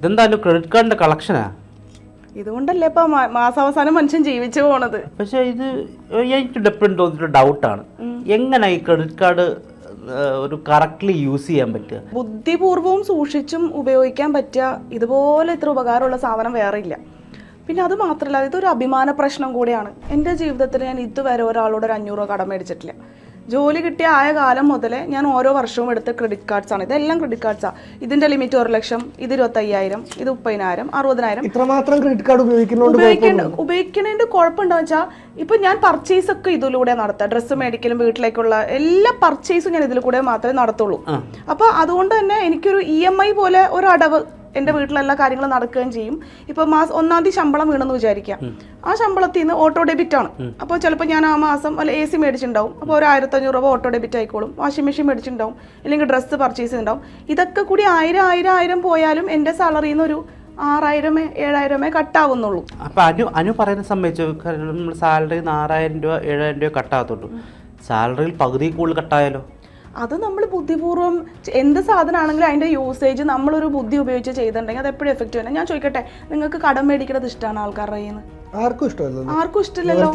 ഇതെന്തായാലും ക്രെഡിറ്റ് കാർഡിന്റെ കളക്ഷനാ ഇതുകൊണ്ടല്ലേ ഇപ്പൊ മാസാവസാനം മനുഷ്യൻ ജീവിച്ചു പോണത്. പക്ഷേ ഇത് എനിക്ക് എപ്പോഴും തോന്നിട്ട് ഡൗട്ടാണ് എങ്ങനെ ഈ ക്രെഡിറ്റ് കാർഡ് ഒരു കറക്റ്റ്ലി യൂസ് ചെയ്യാൻ പറ്റുക? ബുദ്ധിപൂർവവും സൂക്ഷിച്ചും ഉപയോഗിക്കാൻ പറ്റുക ഇതുപോലെ ഇത്ര ഉപകാരമുള്ള സാധനം വേറെ ഇല്ല. പിന്നെ അത് മാത്രമല്ല ഇതൊരു അഭിമാന പ്രശ്നം കൂടിയാണ്. എന്റെ ജീവിതത്തിൽ ഞാൻ ഇതുവരെ ഒരാളോട് ഒരു അഞ്ഞൂറ് രൂപ കടം മേടിച്ചിട്ടില്ല. ജോലി കിട്ടിയ ആയ കാലം മുതലേ ഞാൻ ഓരോ വർഷവും എടുത്ത ക്രെഡിറ്റ് കാർഡ്സ് ആണ്. ഇതെല്ലാം ക്രെഡിറ്റ് കാർഡ്സാണ് ഇതിന്റെ ലിമിറ്റ് ഒരു ലക്ഷം ഇത് ഇരുപത്തയ്യായിരം ഇത് മുപ്പതിനായിരം അറുപതിനായിരം. ഇത്രമാത്രം ക്രെഡിറ്റ് കാർഡ് ഉപയോഗിക്കേണ്ട ഉപയോഗിക്കുന്നതിന്റെ കുഴപ്പമുണ്ടോ വെച്ചാൽ ഇപ്പൊ ഞാൻ പർച്ചേസ് ഒക്കെ ഇതിലൂടെ നടത്തുക ഡ്രസ്സ് മേടിക്കലും വീട്ടിലേക്കുള്ള എല്ലാ പർച്ചേസും ഞാൻ ഇതിലൂടെ മാത്രമേ നടത്തുള്ളൂ. അപ്പൊ അതുകൊണ്ട് തന്നെ എനിക്കൊരു ഇ എം ഐ പോലെ ഒരു അടവ് എന്റെ വീട്ടിലെല്ലാ കാര്യങ്ങളും നടക്കുകയും ചെയ്യും. ഇപ്പൊ മാസം ഒന്നാം തീയതി ശമ്പളം വീണെന്ന് വിചാരിക്കാം. ആ ശമ്പളത്തിൽ നിന്ന് ഓട്ടോ ഡെബിറ്റ് ആണ്. അപ്പോൾ ചിലപ്പോൾ ഞാൻ ആ മാസം അല്ല എ സി മേടിച്ചിട്ടുണ്ടാവും അപ്പോൾ ഒരു ആയിരത്തഞ്ഞൂറ് രൂപ ഓട്ടോ ഡെബിറ്റ് ആയിക്കോളും. വാഷിംഗ് മെഷീൻ മേടിച്ചിട്ടുണ്ടാവും അല്ലെങ്കിൽ ഡ്രസ്സ് പർച്ചേസ് ചെയ്തിട്ടുണ്ടാവും ഇതൊക്കെ കൂടി ആയിരം ആയിരം ആയിരം പോയാലും എന്റെ സാലറിയിൽ നിന്ന് ഒരു ആറായിരമേ ഏഴായിരമേ കട്ടാവുന്നുള്ളൂ. അപ്പൊ അനു അനു പറയുന്ന സംബന്ധിച്ചു നമ്മൾ സാലറി ആറായിരം രൂപ ഏഴായിരം രൂപ കട്ടാകത്തുള്ളൂ. സാലറിയിൽ പകുതി കൂടുതൽ കട്ടായാലോ? അത് നമ്മൾ ബുദ്ധിപൂർവം എന്ത് സാധനമാണെങ്കിലും അതിന്റെ യൂസേജ് നമ്മളൊരു ബുദ്ധി ഉപയോഗിച്ച് ചെയ്തിട്ടുണ്ടെങ്കിൽ അത് എപ്പോഴും എഫക്റ്റ് തന്നെ ഞാൻ ചോദിക്കട്ടെ നിങ്ങൾക്ക് കടം മേടിക്കുന്നത് ഇഷ്ടമാണ് ആൾക്കാരുടെ കയ്യിൽ നിന്ന് ആർക്കും ഇഷ്ടമില്ലല്ലോ.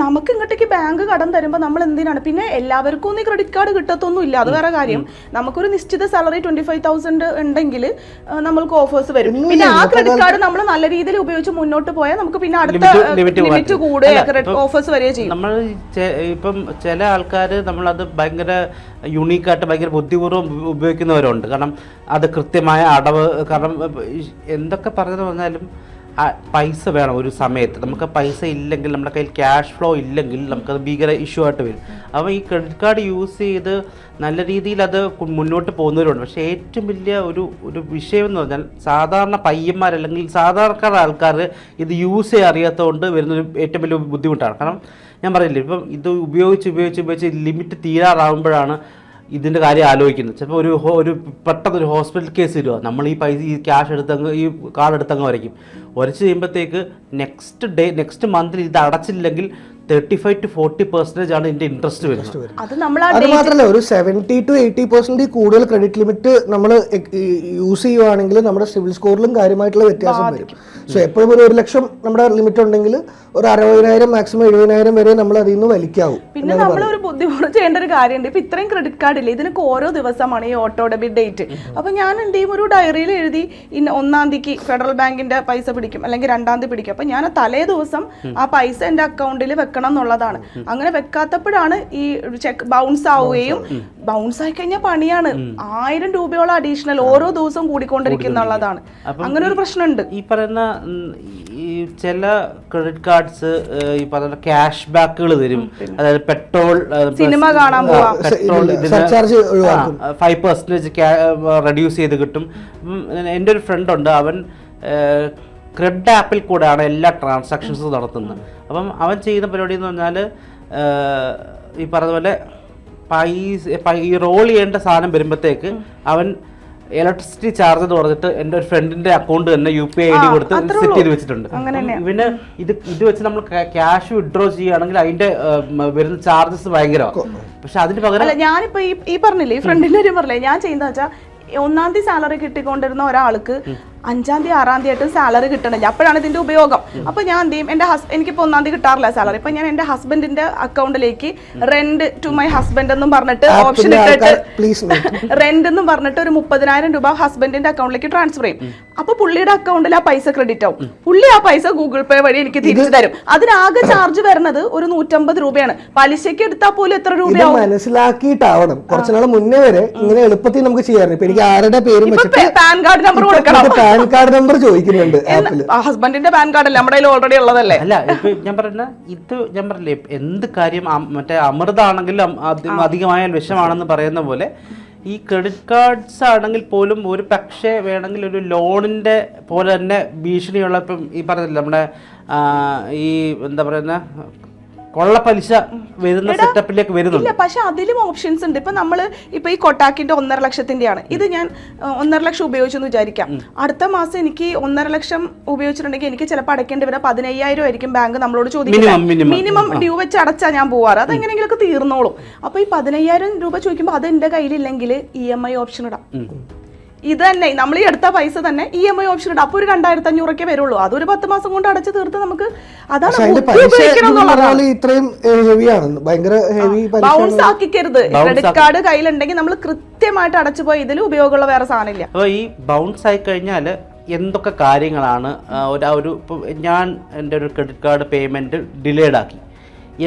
നമുക്ക് ഇങ്ങോട്ടേക്ക് ബാങ്ക് കടം തരുമ്പോൾ നമ്മൾ എന്തിനാണ് പിന്നെ എല്ലാവർക്കും ഒന്നും ക്രെഡിറ്റ് കാർഡ് കിട്ടത്തൊന്നും ഇല്ല അത് വേറെ കാര്യം. നമുക്കൊരു നിശ്ചിത സാലറി ട്വന്റി ഫൈവ് തൗസൻഡ് ഉണ്ടെങ്കിൽ നമ്മൾക്ക് ഓഫേഴ്സ് വരും. പിന്നെ ആ ക്രെഡിറ്റ് കാർഡ് നമ്മൾ നല്ല രീതിയിൽ ഉപയോഗിച്ച് മുന്നോട്ട് പോയാൽ നമുക്ക് പിന്നെ അടുത്ത ലിമിറ്റ് മാറ്റും. കൂടുക ഓഫേഴ്സ് വരികയും ചെയ്യും. നമ്മൾ ഇപ്പം ചില ആൾക്കാർ നമ്മളത് ഭയങ്കര യുണീക്കായിട്ട് ഭയങ്കര ബുദ്ധിപൂർവം ഉപ- ഉപയോഗിക്കുന്നവരുണ്ട്. കാരണം അത് കൃത്യമായ അടവ് കാരണം എന്തൊക്കെ പറഞ്ഞു പറഞ്ഞാലും പൈസ വേണം ഒരു സമയത്ത്. നമുക്ക് പൈസ ഇല്ലെങ്കിൽ നമ്മുടെ കയ്യിൽ ക്യാഷ് ഫ്ലോ ഇല്ലെങ്കിൽ നമുക്കത് ഭീകര ഇഷ്യൂ ആയിട്ട് വരും. അപ്പോൾ ഈ ക്രെഡിറ്റ് കാർഡ് യൂസ് ചെയ്ത് നല്ല രീതിയിൽ അത് മുന്നോട്ട് പോകുന്നവരുണ്ട്. പക്ഷേ ഏറ്റവും വലിയ ഒരു ഒരു വിഷയം എന്ന് പറഞ്ഞാൽ സാധാരണ പയ്യന്മാർ അല്ലെങ്കിൽ സാധാരണക്കാർ ആൾക്കാർ ഇത് യൂസ് ചെയ്യാൻ അറിയാത്തതുകൊണ്ട് വരുന്നൊരു ഏറ്റവും വലിയ ബുദ്ധിമുട്ടാണ്. കാരണം ഞാൻ പറയില്ലേ ഇപ്പം ഇത് ഉപയോഗിച്ച് ഉപയോഗിച്ച് ഉപയോഗിച്ച് ലിമിറ്റ് തീരാറാകുമ്പോഴാണ് ഇതിന്റെ കാര്യം ആലോചിക്കുന്നത് ചിലപ്പോൾ ഒരു ഒരു പെട്ടെന്ന് ഒരു ഹോസ്പിറ്റൽ കേസ് വരിക. നമ്മൾ ഈ പൈസ ഈ ക്യാഷ് എടുത്തങ്ങ് ഈ കാർഡ് എടുത്തങ്ങ് വരയ്ക്കും. വരച്ച് കഴിയുമ്പോഴത്തേക്ക് നെക്സ്റ്റ് ഡേ നെക്സ്റ്റ് മന്തിൽ ഇത് അടച്ചില്ലെങ്കിൽ thirty five to forty percentage ആണ് ഇതിന്റെ ഇൻട്രസ്റ്റ് വരുന്നത്. അത് നമ്മൾ ആ അത് മാത്രമല്ല ഒരു സെവന്റി ടു എയ്റ്റി പെർസെന്റ് കൂടുതൽ ക്രെഡിറ്റ് ലിമിറ്റ് നമ്മൾ യൂസ് ചെയ്യുവാണെങ്കിൽ നമ്മുടെ സിവിൽ സ്കോറിലും കാര്യമായിട്ടുള്ള വ്യത്യാസം വരും. സോ എപ്പോഴും ഒരു ഒരു ലക്ഷം നമ്മുടെ ലിമിറ്റ് ഉണ്ടെങ്കിൽ ഒരു അറുപതിനായിരം മാക്സിമം എഴുപതിനായിരം വരെ നമ്മൾ അതിൽ നിന്ന് വലിക്കാവും. പിന്നെ നമ്മൾ ഒരു ബുദ്ധിമുട്ട് ചെയ്യേണ്ട ഒരു കാര്യമുണ്ട്. ഇപ്പൊ ഇത്രയും ക്രെഡിറ്റ് കാർഡ് ഇല്ല? ഇതിനൊക്കെ ഓരോ ദിവസമാണ് ഈ ഓട്ടോ ഡെബിറ്റ് ഡേറ്റ് അപ്പൊ ഞാൻ എന്ത് ചെയ്യും? ഒരു ഡയറിയിൽ എഴുതി ഇന്ന ഒന്നാം തീയതിക്ക് ഫെഡറൽ ബാങ്കിന്റെ പൈസ പിടിക്കും. അല്ലെങ്കിൽ രണ്ടാം തീയതി പിടിക്കും. അപ്പൊ ഞാൻ ആ തലേ ദിവസം ആ പൈസ എന്റെ അക്കൗണ്ടിൽ വെക്കണം എന്നുള്ളതാണ്. അങ്ങനെ വെക്കാത്തപ്പോഴാണ് ഈ ചെക്ക് ബൗൺസ് ആവുകയും ബൗൺസ് ആയി കഴിഞ്ഞാൽ പണിയാണ്. ആയിരം രൂപയോളം അഡീഷണൽ ഓരോ ദിവസവും കൂടിക്കൊണ്ടിരിക്കുന്നുള്ളതാണ് അങ്ങനെ ഒരു പ്രശ്നമുണ്ട്. ഈ പറയുന്ന ഈ ചില ക്രെഡിറ്റ് കാർഡ്സ് ഈ പറയുന്ന ക്യാഷ് ബാക്കുകൾ തരും. അതായത് പെട്രോൾ സിനിമ കാണാൻ പോവാം. പെട്രോൾ സർചാർജ് ഒഴിവാക്കും. ഫൈവ് പെർസെന്റേജ് റെഡ്യൂസ് ചെയ്ത് കിട്ടും. എന്റെ ഒരു ഫ്രണ്ട് ഉണ്ട്. അവൻ ക്രെഡ് ആപ്പിൽ കൂടെയാണ് എല്ലാ ട്രാൻസാക്ഷൻസും നടത്തുന്നത്. അപ്പം അവൻ ചെയ്യുന്ന പരിപാടി എന്ന് പറഞ്ഞാൽ ഈ പറഞ്ഞ പൈസ ഈ റോൾ ചെയ്യേണ്ട സാധനം വരുമ്പോഴത്തേക്ക് അവൻ ഇലക്ട്രിസിറ്റി ചാർജ് എന്ന് പറഞ്ഞിട്ട് എന്റെ ഒരു ഫ്രണ്ടിന്റെ അക്കൗണ്ട് തന്നെ യു പി ഐ ഡി കൊടുത്ത് സെറ്റ് ചെയ്ത് വെച്ചിട്ടുണ്ട്. പിന്നെ ഇവന് ഇത് ഇത് വെച്ച് നമ്മൾ ക്യാഷ് വിഡ്രോ ചെയ്യുകയാണെങ്കിൽ അതിന്റെ വരുന്ന ചാർജസ് ഭയങ്കരമാണ് പക്ഷെ അതിന് പകരം ഞാനിപ്പോ ഈ പറഞ്ഞില്ലേ ഈ ഫ്രണ്ടിന്റെ കാര്യം പറഞ്ഞില്ലേ ഞാൻ ചെയ്യുന്ന വെച്ചാൽ ഒന്നാം തീയതി സാലറി കിട്ടിക്കൊണ്ടിരുന്ന ഒരാൾക്ക് അഞ്ചാം തീയതി ആറാം തീയതി ആയിട്ട് സാലറി കിട്ടണില്ല. അപ്പോഴാണ് ഇതിന്റെ ഉപയോഗം. അപ്പൊ ഞാൻ എന്ത് ചെയ്യും? എന്റെ ഹസ് എനിക്കിപ്പോ ഒന്നാം തീയതി കിട്ടാറില്ല സാലറി അപ്പൊ ഞാൻ എന്റെ ഹസ്ബൻഡിന്റെ അക്കൗണ്ടിലേക്ക് റെന്റ് ടു മൈ ഹസ്ബൻഡ് എന്നും പറഞ്ഞിട്ട് ഓപ്ഷൻ ഇട്ടിട്ട് റെന്റ് എന്നും പറഞ്ഞിട്ട് ഒരു മുപ്പതിനായിരം രൂപ ഹസ്ബൻഡിന്റെ അക്കൗണ്ടിലേക്ക് ട്രാൻസ്ഫർ ചെയ്യും. അപ്പൊ പുള്ളിയുടെ അക്കൗണ്ടിൽ ആ പൈസ ക്രെഡിറ്റ് ആവും. പുള്ളി ആ പൈസ ഗൂഗിൾ പേ വഴി എനിക്ക് തിരിച്ചു തരും. അതിനാകെ ചാർജ് വരുന്നത് ഒരു നൂറ്റമ്പത് രൂപയാണ്. പലിശയ്ക്ക് എടുത്താൽ പോലും എത്ര രൂപയാവും? മനസ്സിലാക്കിയിട്ടാവണം. കുറച്ചുനാൾ മുന്നേ വരെ ഇങ്ങനെ എളുപ്പത്തിൽ നമുക്ക് ചെയ്യാറുണ്ട് ഇപ്പൊ എനിക്ക് ആരുടെ പേരും പാൻ കാർഡ് നമ്പർ കൊടുക്കണം. പാൻ കാർഡ് നമ്പർ ചോദിക്കുന്നുണ്ട് ആപ്പിൽ ഹസ്ബൻഡിന്റെ പാൻ കാർഡ് അല്ലേ നമ്മുടെ കയ്യിൽ ഓൾറെഡി ഉള്ളതല്ലേ? അല്ല ഇപ്പൊ ഞാൻ പറഞ്ഞ ഇത് ഞാൻ പറഞ്ഞില്ലേ എന്ത് കാര്യം മറ്റേ അമൃതാണെങ്കിലും അധികമായ വിഷമാണെന്ന് പറയുന്ന പോലെ ഈ ക്രെഡിറ്റ് കാർഡ്സ് ആണെങ്കിൽ പോലും ഒരു പക്ഷേ വേണമെങ്കിൽ ഒരു ലോണിന്റെ പോലെ തന്നെ ഭീഷണിയുള്ള ഇപ്പം ഈ പറഞ്ഞില്ല നമ്മുടെ ഈ എന്താ പറയുന്ന കൊള്ളപ്പലിശ വരുന്ന സെറ്റപ്പിലേക്ക് വരുന്നുണ്ട്. പക്ഷെ അതിലും ഓപ്ഷൻസ് ഉണ്ട്. ഇപ്പൊ നമ്മൾ ഇപ്പൊ ഈ കൊട്ടാക്കിന്റെ ഒന്നര ലക്ഷത്തിന്റെയാണ് ഇത് ഞാൻ ഒന്നര ലക്ഷം ഉപയോഗിച്ചെന്ന് വിചാരിക്കാം. അടുത്ത മാസം എനിക്ക് ഒന്നര ലക്ഷം ഉപയോഗിച്ചിട്ടുണ്ടെങ്കിൽ എനിക്ക് ചിലപ്പോൾ അടയ്ക്കേണ്ടി വരാം. പതിനയ്യായിരം ആയിരിക്കും ബാങ്ക് നമ്മളോട് ചോദിക്കും ചോദിക്കുന്നത്. മിനിമം ഡ്യൂ വെച്ച് അടച്ചാ ഞാൻ പോവാറ്. അത് എങ്ങനെയെങ്കിലുമൊക്കെ തീർന്നോളും. അപ്പൊ ഈ പതിനയ്യായിരം രൂപ ചോദിക്കുമ്പോൾ അത് എന്റെ കയ്യിലില്ലെങ്കിൽ ഇ എം ഐ ഓപ്ഷൻ ഇടാം. ഇത് തന്നെ നമ്മൾ ഈ എടുത്ത പൈസ തന്നെ ഇ എം ഐ ഓപ്ഷൻ ഉണ്ട് അപ്പൊ ഒരു രണ്ടായിരത്തി അഞ്ഞൂറൊക്കെ വരുള്ളൂ. അതൊരു പത്ത് മാസം കൊണ്ട് അടച്ച് തീർത്ത് നമുക്ക് അതാണ് ഇത്രയും ഹെവി ആണ്. ഭയങ്കര ഹെവി പലിശ ബൗൺസ് ആക്കിക്കരുത്. ക്രെഡിറ്റ് കാർഡ് കയ്യിലുണ്ടെങ്കിൽ നമ്മൾ കൃത്യമായിട്ട് അടച്ചു പോയി ഇതിൽ ഉപയോഗമുള്ള വേറെ സാധനമില്ല. അപ്പോൾ ഈ ബൗൺസ് ആയി കഴിഞ്ഞാൽ എന്തൊക്കെ കാര്യങ്ങളാണ് ഒരു ആ ഒരു ഞാൻ എന്റെ ഒരു ക്രെഡിറ്റ് കാർഡ് പേയ്മെന്റ് ഡിലേഡ് ആക്കി.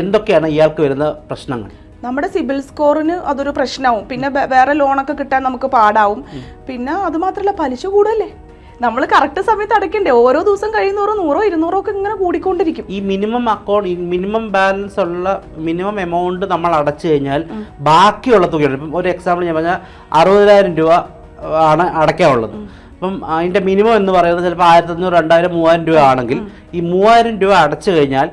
എന്തൊക്കെയാണ് ഇയാൾക്ക് വരുന്ന പ്രശ്നങ്ങൾ? നമ്മുടെ സിബിൽ സ്കോറിന് അതൊരു പ്രശ്നമാവും. പിന്നെ വേറെ ലോണൊക്കെ കിട്ടാൻ നമുക്ക് പാടാവും. പിന്നെ അത് മാത്രമല്ല പലിശ കൂടല്ലേ നമ്മൾ കറക്റ്റ് സമയത്ത് അടയ്ക്കണ്ടേ? ഓരോ ദിവസം കഴിയുന്നോറും നൂറോ ഇരുന്നൂറോ ഒക്കെ ഇങ്ങനെ കൂടിക്കൊണ്ടിരിക്കും. ഈ മിനിമം അക്കൗണ്ട് മിനിമം ബാലൻസ് ഉള്ള മിനിമം എമൗണ്ട് നമ്മൾ അടച്ചു കഴിഞ്ഞാൽ ബാക്കിയുള്ള തുകയുണ്ട് ഇപ്പം ഒരു എക്സാമ്പിൾ ഞാൻ പറഞ്ഞാൽ അറുപതിനായിരം രൂപ ആണ് അടയ്ക്കാനുള്ളത്. അപ്പം അതിന്റെ മിനിമം എന്ന് പറയുന്നത് ചിലപ്പോൾ ആയിരത്തി അഞ്ഞൂറ് രണ്ടായിരം മൂവായിരം രൂപ ആണെങ്കിൽ ഈ മൂവായിരം രൂപ അടച്ചു കഴിഞ്ഞാൽ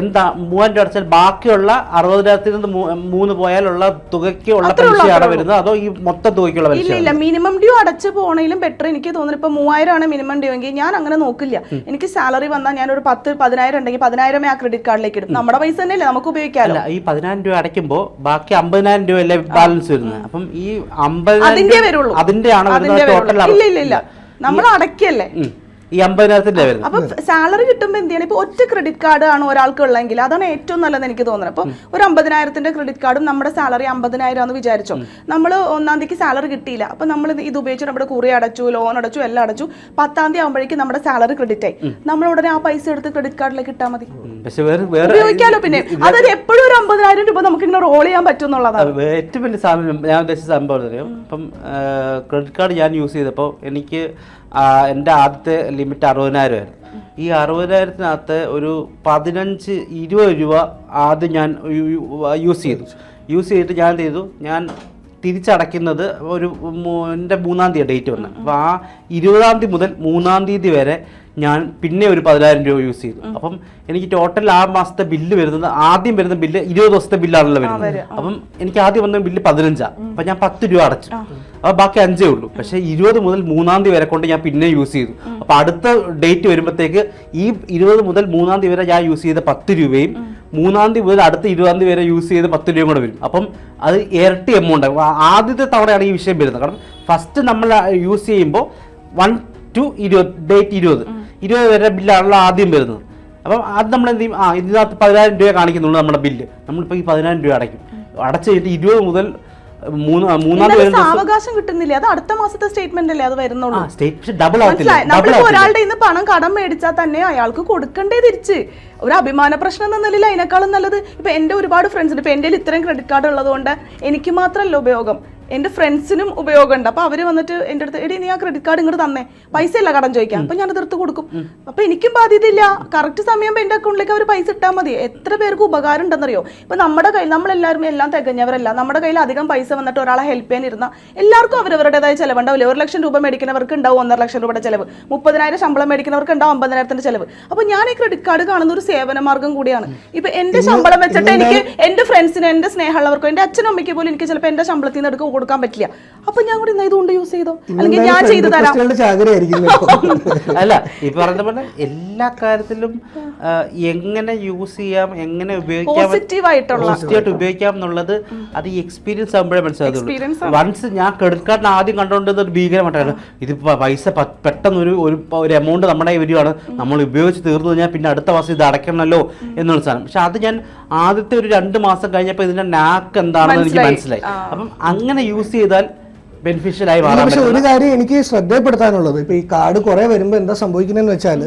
എന്താ മൂവായിരം രൂപ അടച്ചാൽ ബാക്കിയുള്ള അറുപതിനായിരത്തിൽ നിന്ന് മൂന്ന് പോയാലുള്ള തുകയ്ക്ക് ഉള്ള പലിശയാണ് വരുന്നത്. അതോ ഈ മൊത്തം തുകയ്ക്കുള്ള പലിശ ഇല്ല. മിനിമം ഡ്യൂ അടച്ച് പോണേലും ബെറ്റർ എനിക്ക് തോന്നുന്നു. ഇപ്പൊ മൂവായിരം ആണ് മിനിമം ഡ്യൂ എങ്കിൽ. ഞാൻ അങ്ങനെ നോക്കില്ല. എനിക്ക് സാലറി വന്നാൽ ഞാൻ ഒരു പത്ത് പതിനായിരം ഉണ്ടെങ്കിൽ പതിനായിരമേ ആ ക്രെഡിറ്റ് കാർഡിലേക്ക് ഇടും. നമ്മുടെ പൈസ തന്നെയല്ലേ നമുക്ക് ഉപയോഗിക്കാമല്ലോ ഈ പതിനായിരം രൂപ അടയ്ക്കുമ്പോൾ ബാക്കി അമ്പതിനായിരം രൂപയല്ലേ ബാലൻസ് വരുന്നത്? അപ്പം ഈ അമ്പതിനായിരം അതിന്റെ വരുള്ളൂ. അതിന്റെ ആണ് ടോട്ടൽ ഇല്ല ഇല്ല ഇല്ല. നമ്മൾ അടയ്ക്കല്ലേ. ഈ അമ്പതിനായിരത്തിന്റെ വരുന്നത്. അപ്പൊ സാലറി കിട്ടുമ്പോൾ എന്ത് ചെയ്യണം? ഇപ്പൊ ഒറ്റ ക്രെഡിറ്റ് കാർഡ് ആണ് ഒരാൾക്ക് ഉള്ളെങ്കിൽ അതാണ് ഏറ്റവും നല്ലത് എനിക്ക് തോന്നുന്നത്. അപ്പൊ ഒരു അമ്പതിനായിരത്തിന്റെ ക്രെഡിറ്റ് കാർഡും നമ്മുടെ സാലറി അമ്പതിനായിരം എന്ന് വിചാരിച്ചോ. നമ്മൾ ഒന്നാം തീയതി സാലറി കിട്ടിയില്ല. അപ്പൊ നമ്മൾ ഇത് ഉപയോഗിച്ച് നമ്മുടെ കുറി അടച്ചു ലോൺ അടച്ചു എല്ലാം അടച്ചു. പത്താം തീയതി ആകുമ്പോഴേക്കും നമ്മുടെ സാലറി ക്രെഡിറ്റ് ആയി. നമ്മൾ ഉടനെ ആ പൈസ എടുത്ത് ക്രെഡിറ്റ് കാർഡിലേക്ക് ഇട്ടാൽ മതി. ഉം. വേറെ വേറെ ഉപയോഗിക്കാലോ പിന്നെ. അതായത് എപ്പോഴും ഒരു അമ്പതിനായിരം രൂപ നമുക്ക് ഇങ്ങനെ റോൾ ചെയ്യാൻ പറ്റും അത് ഏറ്റവും വലിയ സാധനം ഞാൻ ഉദ്ദേശിച്ച സംഭവം ഇപ്പം ക്രെഡിറ്റ് കാർഡ് ഞാൻ യൂസ് ചെയ്തപ്പോൾ എനിക്ക് എന്റെ ആദ്യത്തെ ലിമിറ്റ് അറുപതിനായിരം ആയിരുന്നു. ഈ അറുപതിനായിരത്തിനകത്ത് ഒരു പതിനഞ്ച് ഇരുപത് രൂപ ആദ്യം ഞാൻ യൂസ് ചെയ്തു. യൂസ് ചെയ്തിട്ട് ഞാൻ ചെയ്തു? ഞാൻ തിരിച്ചടയ്ക്കുന്നത് ഒരു എന്റെ മൂന്നാം തീയതി ഡേറ്റ് വന്നത് അപ്പോൾ ആ ഇരുപതാം തീയതി മുതൽ മൂന്നാം തീയതി വരെ ഞാൻ പിന്നെ ഒരു പതിനായിരം രൂപ യൂസ് ചെയ്തു. അപ്പം എനിക്ക് ടോട്ടൽ ആ മാസത്തെ ബില്ല് വരുന്നത് ആദ്യം വരുന്ന ബില്ല് ഇരുപത് ദിവസത്തെ ബില്ലാണല്ലോ വരുന്നത്. അപ്പം എനിക്ക് ആദ്യം വന്ന ബില്ല് പതിനഞ്ചാണ് അപ്പം ഞാൻ പത്ത് രൂപ അടച്ചു. അപ്പോൾ ബാക്കി അഞ്ചേ ഉള്ളൂ. പക്ഷേ ഇരുപത് മുതൽ മൂന്നാം തീയതി വരെ കൊണ്ട് ഞാൻ പിന്നെ യൂസ് ചെയ്തു. അപ്പോൾ അടുത്ത ഡേറ്റ് വരുമ്പോഴത്തേക്ക് ഈ ഇരുപത് മുതൽ മൂന്നാം തീയതി വരെ ഞാൻ യൂസ് ചെയ്ത പത്ത് രൂപയും മൂന്നാം തീയതി മുതൽ അടുത്ത ഇരുപതാം തീയതി വരെ യൂസ് ചെയ്ത പത്ത് രൂപയും കൂടെ വരും. അപ്പം അത് ഇരട്ടി എമൗണ്ട് ആദ്യത്തെ തവണയാണ് ഈ വിഷയം വരുന്നത്. കാരണം ഫസ്റ്റ് നമ്മൾ യൂസ് ചെയ്യുമ്പോൾ വൺ ടു ഇരുപത് ഡേറ്റ് ഇരുപത്. ഇരുപത് വരെ ബില്ലാണല്ലോ ആദ്യം വരുന്നത്. അപ്പം അത് നമ്മൾ എന്ത് ചെയ്യും? ആ ഇതിനകത്ത് പതിനായിരം രൂപ കാണിക്കുന്നുള്ളൂ നമ്മുടെ ബില്ല്. നമ്മളിപ്പോൾ ഈ പതിനായിരം രൂപ അടയ്ക്കും. അടച്ചിട്ട് ഇരുപത് മുതൽ അവകാശം കിട്ടുന്നില്ല? അത് അടുത്ത മാസത്തെ സ്റ്റേറ്റ്മെന്റ് അല്ലേ അത് വരുന്നുള്ളൂ? നമ്മളിപ്പോ ഒരാളുടെ ഇന്ന് പണം കടം മേടിച്ചാൽ തന്നെ അയാൾക്ക് കൊടുക്കണ്ടേ തിരിച്ച്. ഒരു അഭിമാന പ്രശ്നം എന്ന നിലയിൽ അതിനേക്കാളും നല്ലത് ഇപ്പൊ എന്റെ ഒരുപാട് ഫ്രണ്ട്സ് ഉണ്ട്. ഇപ്പൊ എന്റെ ഇത്രയും ക്രെഡിറ്റ് കാർഡ് ഉള്ളത് കൊണ്ട് എനിക്ക് മാത്രമല്ല ഉപയോഗം. എന്റെ ഫ്രണ്ട്സിനും ഉപയോഗമുണ്ട്. അപ്പൊ അവർ വന്നിട്ട് എന്റെ അടുത്ത് എടി നീ ആ ക്രെഡിറ്റ് കാർഡ് ഇങ്ങോട്ട് തന്നേ. പൈസ ഇല്ല കടം ചോദിക്കാം അപ്പൊ ഞാൻ തീർത്ത് കൊടുക്കും. അപ്പൊ എനിക്കും ബാധ്യതയില്ല. കറക്റ്റ് സമയം എന്റെ അക്കൗണ്ടിലേക്ക് അവർ പൈസ ഇട്ടാൽ മതി. എത്ര പേർക്ക് ഉപകാരം ഉണ്ടെന്നറിയോ? ഇപ്പൊ നമ്മുടെ കയ്യിൽ നമ്മളെല്ലാവരും എല്ലാം തികഞ്ഞവരല്ല. നമ്മുടെ കയ്യിൽ അധികം പൈസ വന്നിട്ട് ഒരാളെ ഹെൽപ്പ് ചെയ്യാൻ ഇരുന്ന എല്ലാവർക്കും അവരവരുടേതായ ചെലവുണ്ടാവില്ല? ഒരു ലക്ഷം രൂപ മേടിക്കുന്നവർക്ക് ഉണ്ടാവും ഒന്നര ലക്ഷം രൂപയുടെ ചെലവ്. മുപ്പതിനായിരം ശമ്പളം മേടിക്കുന്നവർക്ക് ഉണ്ടാവും അമ്പതിനായിരത്തിന്റെ ചെലവ്. അപ്പൊ ഞാൻ ഈ ക്രെഡിറ്റ് കാർഡ് കാണുന്ന ഒരു സേവന മാർഗം കൂടിയാണ്. ഇപ്പൊ എന്റെ ശമ്പളം വെച്ചിട്ട് എനിക്ക് എന്റെ ഫ്രണ്ട്സിന് എന്റെ സ്നേഹമുള്ളവർക്കും എന്റെ അച്ഛനും അമ്മയ്ക്ക് പോലും എനിക്ക് ചിലപ്പോൾ എന്റെ ശമ്പളത്തിൽ നിന്ന് എടുക്കുക കൊടുക്കാൻ പറ്റില്ല. അപ്പൊ ഞാൻ കൂടി ഇതുകൊണ്ട് യൂസ് ചെയ്തോ? അല്ലെങ്കിൽ ഞാൻ ചെയ്തു തരാം. അല്ല ഈ പറഞ്ഞ പോലെ എല്ലാ കാര്യത്തിലും എങ്ങനെ യൂസ് ചെയ്യാം എങ്ങനെ ഉപയോഗിക്കാം പോസിറ്റീവായിട്ട് ഉപയോഗിക്കാം എന്നുള്ളത് അത് എക്സ്പീരിയൻസ് ആകുമ്പോഴേ മനസ്സിലാകുള്ളൂ വൺസ് ഞാൻ ക്രെഡിറ്റ് കാർഡിന് ആദ്യം കണ്ടുകൊണ്ടത് ഒരു ഭീകരമായിട്ടാണ് ഇത് പൈസ പെട്ടെന്ന് ഒരു ഒരു എമൗണ്ട് നമ്മുടെ വരികയാണ് നമ്മൾ ഉപയോഗിച്ച് തീർന്നു കഴിഞ്ഞാൽ പിന്നെ അടുത്ത മാസം ഇത് അടയ്ക്കണമല്ലോ എന്നുള്ള സാധനം. പക്ഷെ അത് ഞാൻ ആദ്യത്തെ ഒരു രണ്ട് മാസം കഴിഞ്ഞപ്പോൾ ഇതിന്റെ നാക്ക് എന്താണെന്ന് എനിക്ക് മനസ്സിലായി. മനസ്സിലായി. അപ്പം അങ്ങനെ യൂസ് ചെയ്താൽ പക്ഷെ ഒരു കാര്യം എനിക്ക് ശ്രദ്ധപ്പെടുത്താനുള്ളത് ഇപ്പൊ ഈ കാർഡ് കുറെ വരുമ്പോൾ എന്താ സംഭവിക്കുന്നതെന്ന് വെച്ചാൽ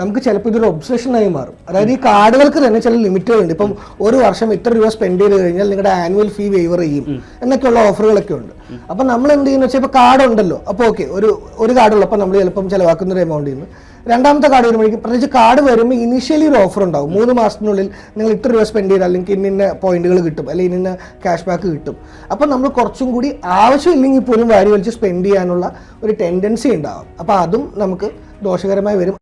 നമുക്ക് ചിലപ്പോൾ ഇതൊരു ഒബ്സഷനായി മാറും. അതായത് ഈ കാർഡുകൾക്ക് തന്നെ ചില ലിമിറ്റുകൾ ഉണ്ട്. ഇപ്പം ഒരു വർഷം ഇത്ര രൂപ സ്പെൻഡ് ചെയ്ത് കഴിഞ്ഞാൽ നിങ്ങളുടെ ആനുവൽ ഫീ വേവർ ചെയ്യും. എന്നൊക്കെയുള്ള ഓഫറുകളൊക്കെ ഉണ്ട്. അപ്പൊ നമ്മൾ എന്ത് ചെയ്യുന്ന വെച്ചാൽ ഇപ്പൊ കാർഡ് ഉണ്ടല്ലോ അപ്പോൾ ഓക്കെ ഒരു ഒരു കാർഡ് അപ്പൊ നമ്മൾ ചിലപ്പം ചിലവാക്കുന്ന ഒരു എമൗണ്ടിൽ നിന്ന് രണ്ടാമത്തെ കാർഡ് വരുമ്പോഴേക്കും പ്രത്യേകിച്ച് കാർഡ് വരുമ്പോൾ ഇനീഷ്യലി ഒരു ഓഫർ ഉണ്ടാവും. മൂന്ന് മാസത്തിനുള്ളിൽ നിങ്ങൾ ഇത്ര രൂപ സ്പെൻഡ് ചെയ്താൽ അല്ലെങ്കിൽ ഇന്ന ഇന്ന പോയിന്റുകൾ കിട്ടും അല്ലെങ്കിൽ ഇന്നിന്ന ക്യാഷ് ബാക്ക് കിട്ടും. അപ്പോൾ നമ്മൾ കുറച്ചും കൂടി ആവശ്യമില്ലെങ്കിൽ പോലും വാരി വലിച്ച് സ്പെൻഡ് ചെയ്യാനുള്ള ഒരു ടെൻഡൻസി ഉണ്ടാവും. അപ്പോൾ അതും നമുക്ക് ദോഷകരമായി വരും.